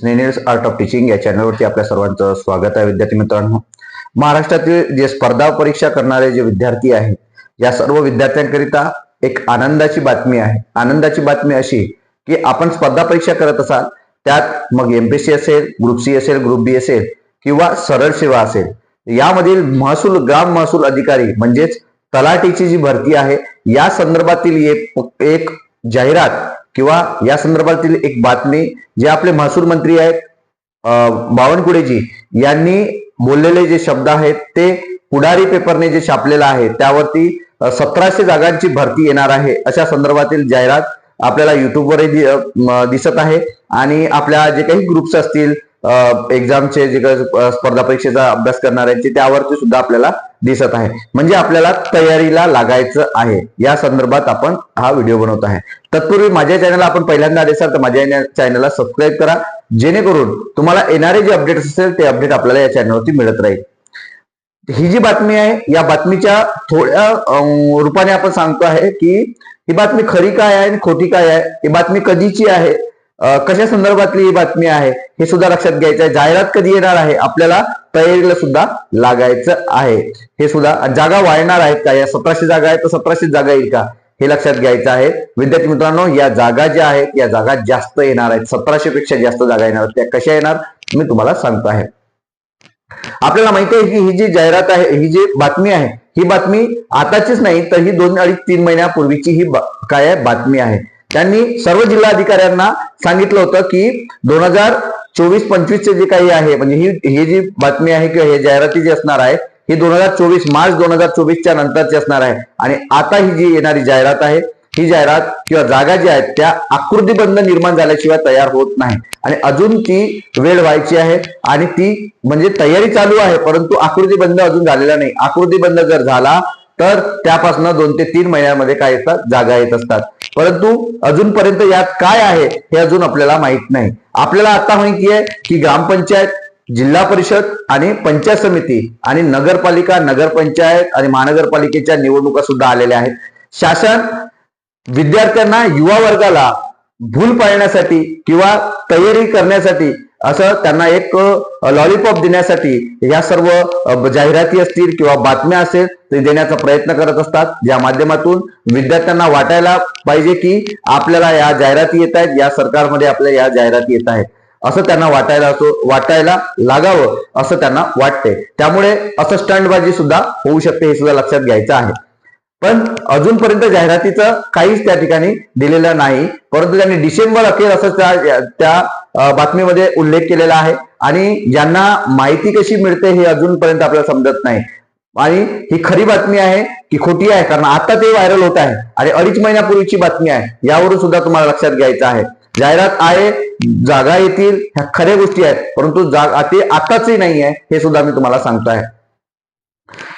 स्नेनियर्स art of teaching या चॅनलवरती आपल्या सर्वांचं स्वागत आहे विद्यार्थी मित्रांनो. महाराष्ट्रातील जे स्पर्धा परीक्षा करणारे जे विद्यार्थी आहेत या सर्व विद्यार्थ्यांकरिता एक आनंदाची बातमी आहे. आनंदाची बातमी अशी की आपण स्पर्धा परीक्षा करत असाल त्यात मग एमपीसी असेल ग्रुप सी असेल ग्रुप बी असेल किंवा सरळ सेवा असेल यामधील महसूल ग्राम महसूल अधिकारी म्हणजेच तलाठीची जी भरती आहे या संदर्भातील एक एक जाहिरात किंवा या संदर्भातील एक बातमी जे आपले महसूल मंत्री आहेत बावनकुळेजी यांनी बोललेले जे शब्द आहेत ते पुढारी पेपरने जे छापलेलं आहे त्यावरती सतराशे जागांची भरती येणार आहे अशा संदर्भातील जाहिरात आपल्याला युट्यूबवरही दि- दिसत आहे. आणि आपल्या जे काही ग्रुप्स असतील एक्झामचे जे स्पर्धा परीक्षेचा अभ्यास करणाऱ्यांची त्यावरती सुद्धा आपल्याला दिसत आहे. म्हणजे आपल्याला तयारीला लागायचं आहे. या संदर्भात आपण हा व्हिडिओ बनवत आहे. तत्पूर्वी माझ्या चॅनलला आपण पहिल्यांदा आले तर माझ्या चॅनलला सबस्क्राईब करा. जेणेकरून तुम्हाला येणारे जे अपडेट्स असेल ते अपडेट आपल्याला या चॅनलवरती मिळत राहील. ही जी बातमी आहे या बातमीच्या थोड्या रूपाने आपण सांगतो आहे की ही बातमी खरी काय आहे आणि खोटी काय आहे? ही बातमी कधीची आहे? कशा संदर्भातली ही बातमी आहे हे सुद्धा लक्षात घ्यायचं आहे जाहिरात कधी येणार आहे आपल्याला तयारीला सुद्धा लागायचं आहे. हे सुद्धा जागा वाढणार आहेत का? या सतराशे जागा आहेत तर सतराशे जागा येईल का? हे लक्षात घ्यायचं आहे. विद्यार्थी मित्रांनो या जागा ज्या आहेत या जागा जास्त येणार आहेत. सतराशे पेक्षा जास्त जागा येणार आहेत. त्या कशा येणार? मी तुम्हाला सांगतो आहे. आपल्याला माहिती आहे की ही जी जाहिरात आहे ही जी बातमी आहे ही बातमी आताचीच नाही तर ही दोन अडीच तीन महिन्यापूर्वीची ही काय आहे? बातमी आहे. त्यांनी सर्व जिल्हाधिकाऱ्यांना सांगितलं होतं की दोन हजार चोवीस पंचवीसचे जे काही आहे म्हणजे ही ही जी बातमी आहे किंवा हे जाहिराती जी असणार आहे ही दोन हजार चोवीस मार्च दोन हजार चोवीसच्या नंतरची असणार आहे. आणि आता ही जी येणारी जाहिरात आहे ही जाहिरात किंवा जागा ज्या आहेत त्या आकृतीबंध निर्माण झाल्याशिवाय तयार होत नाही. आणि अजून ती वेळ व्हायची आहे आणि ती म्हणजे तयारी चालू आहे परंतु आकृतीबंध अजून झालेला नाही. आकृतीबंध जर झाला तर त्यापासून दोन ते तीन महिन्यामध्ये काय येतात? जागा येत असतात. परंतु अजूनपर्यंत यात काय आहे हे अजून आपल्याला माहीत नाही. आपल्याला आता माहिती आहे की ग्रामपंचायत जिल्हा परिषद आणि पंचायत समिती आणि नगरपालिका नगरपंचायत आणि महानगरपालिकेच्या निवडणुका सुद्धा आलेल्या आहेत. शासन विद्यार्थ्यांना युवा वर्गाला भूल पाळण्यासाठी किंवा तयारी करण्यासाठी असं त्यांना एक लॉलीपॉप देण्यासाठी या सर्व जाहिराती असतील किंवा बातम्या असेल ते देण्याचा प्रयत्न करत असतात. ज्या माध्यमातून विद्यार्थ्यांना वाटायला पाहिजे की आपल्याला या जाहिराती येत आहेत या सरकारमध्ये आपल्या या जाहिराती येत आहेत. असं त्यांना वाटायला असो वाटायला लागावं असं त्यांना वाटते त्यामुळे असं स्टंटबाजी सुद्धा होऊ शकते हे सुद्धा लक्षात घ्यायचं आहे. पण अजूनपर्यंत जाहिरातीचं काहीच त्या ठिकाणी दिलेलं नाही. परंतु त्यांनी डिसेंबर अखेर असं त्या त्या बातमीमध्ये उल्लेख केलेला आहे. आणि ज्यांना माहिती कशी मिळते हे अजूनपर्यंत आपल्याला समजत नाही. आणि ही खरी बातमी आहे की खोटी आहे कारण आता ते व्हायरल होत आहे. आणि अडीच महिन्यापूर्वीची बातमी आहे. यावरून सुद्धा तुम्हाला लक्षात घ्यायचं आहे. जाहिरात आहे जागा येतील ह्या खऱ्या गोष्टी आहेत. परंतु जागा ते आताचही नाही आहे हे सुद्धा मी तुम्हाला सांगतो आहे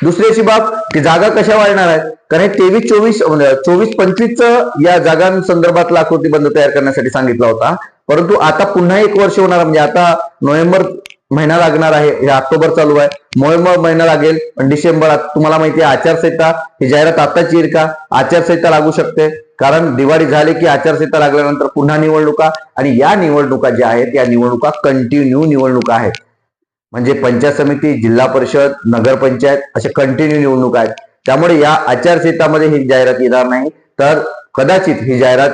दुसरी अशी बाब की जागा कशा वाढणार आहेत कारण हे तेवीस चोवीस म्हणजे चोवीस पंचवीस या जागांसंदर्भातला आकृतीबंध तयार करण्यासाठी सांगितला होता. परंतु आता पुन्हा एक वर्ष होणार म्हणजे आता नोव्हेंबर महिना लागणार आहे. हे ऑक्टोबर चालू आहे. नोव्हेंबर महिना लागेल. पण डिसेंबर तुम्हाला माहिती आहे आचारसंहिता ही जाहिरात आताची येईल का? आचारसंहिता लागू शकते. कारण दिवाळी झाली की आचारसंहिता लागल्यानंतर पुन्हा निवडणुका. आणि या निवडणुका ज्या आहेत या निवडणुका कंटिन्यू निवडणुका आहेत. म्हणजे पंचायत समिती जिल्हा परिषद नगरपंचायत अशा कंटिन्यू निवडणूक आहेत. त्यामुळे या आचारसंहितामध्ये ही जाहिरात येणार नाही. तर कदाचित ही जाहिरात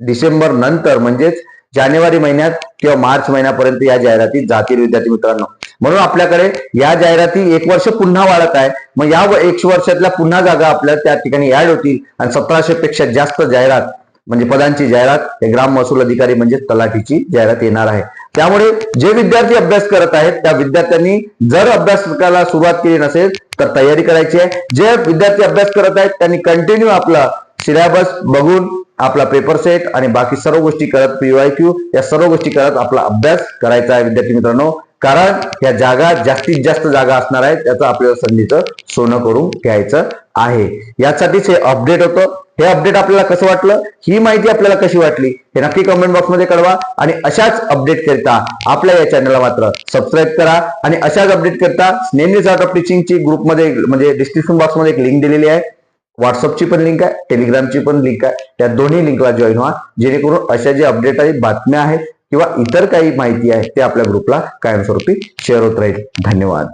डिसेंबर नंतर म्हणजेच जानेवारी महिन्यात किंवा मार्च महिन्यापर्यंत या जाहिराती जातील विद्यार्थी मित्रांनो. म्हणून आपल्याकडे या जाहिराती एक वर्ष पुन्हा वाढत आहे. मग या एक वर्षातल्या पुन्हा जागा आपल्या त्या ठिकाणी ऍड होतील. आणि सतराशे पेक्षा जास्त जाहिरात म्हणजे पदांची जाहिरात हे ग्राम महसूल अधिकारी म्हणजे तलाठीची जाहिरात येणार आहे. त्यामुळे जे विद्यार्थी अभ्यास करत आहेत त्या विद्यार्थ्यांनी जर अभ्यास करायला सुरुवात केली नसेल तर तयारी करायची आहे. जे विद्यार्थी अभ्यास करत आहेत त्यांनी कंटिन्यू आपला सिलेबस बघून आपला पेपर सेट आणि बाकी सर्व गोष्टी करत पीवाय क्यू या सर्व गोष्टी करत आपला अभ्यास करायचा आहे. विद्यार्थी मित्रांनो कारण या जागा जास्तीत जास्त जागा असणार आहेत त्याचं आपल्याला संधीचं सोनं करून घ्यायचं आहे. यासाठीच हे अपडेट होतं. हे अपडेट आपल्याला कसं वाटलं? ही माहिती आपल्याला कशी वाटली? हे नक्की कमेंट बॉक्समध्ये कळवा. आणि अशाच अपडेट करता आपल्या या चॅनलला मात्र सबस्क्राईब करा. आणि अशाच अपडेट करता स्नेहमी आर्ट ऑफ टीचिंगची ग्रुपमध्ये म्हणजे डिस्क्रिप्शन बॉक्समध्ये एक लिंक दिलेली आहे. व्हॉट्सअपची पण लिंक आहे. टेलिग्रामची पण लिंक आहे. त्या दोन्ही लिंकला जॉईन व्हा. जेणेकरून अशा जे अपडेट आहेत बातम्या आहेत किंवा इतर काही माहिती आहे ते आपल्या ग्रुपला कायमस्वरूपी शेअर होत राहील. धन्यवाद.